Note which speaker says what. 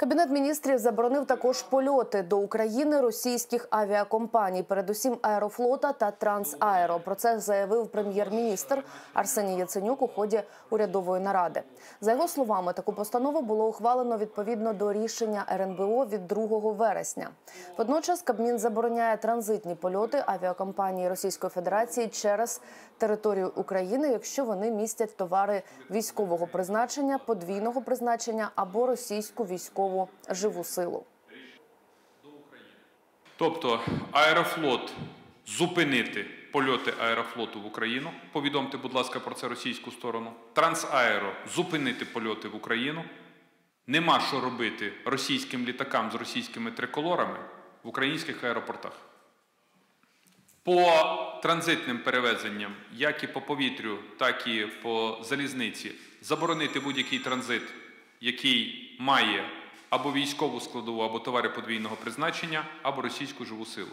Speaker 1: Кабінет міністрів заборонив також польоти до України російських авіакомпаній, передусім Аерофлота та Трансаеро. Про це заявив прем'єр-міністр Арсеній Яценюк у ході урядової наради. За його словами, таку постанову було ухвалено відповідно до рішення РНБО від 2 вересня. Водночас Кабмін забороняє транзитні польоти авіакомпанії Російської Федерації через територію України, якщо вони містять товари військового призначення, подвійного призначення або російську військову живу силу.
Speaker 2: Тобто Аерофлот зупинити польоти Аерофлоту в Україну. Повідомте, будь ласка, про це російську сторону. Трансаеро зупинити польоти в Україну. Нема що робити російським літакам з російськими триколорами в українських аеропортах. По транзитним перевезенням, як і по повітрю, так і по залізниці, заборонити будь-який транзит, який має або військову складову, або товари подвійного призначення, або російську живу силу.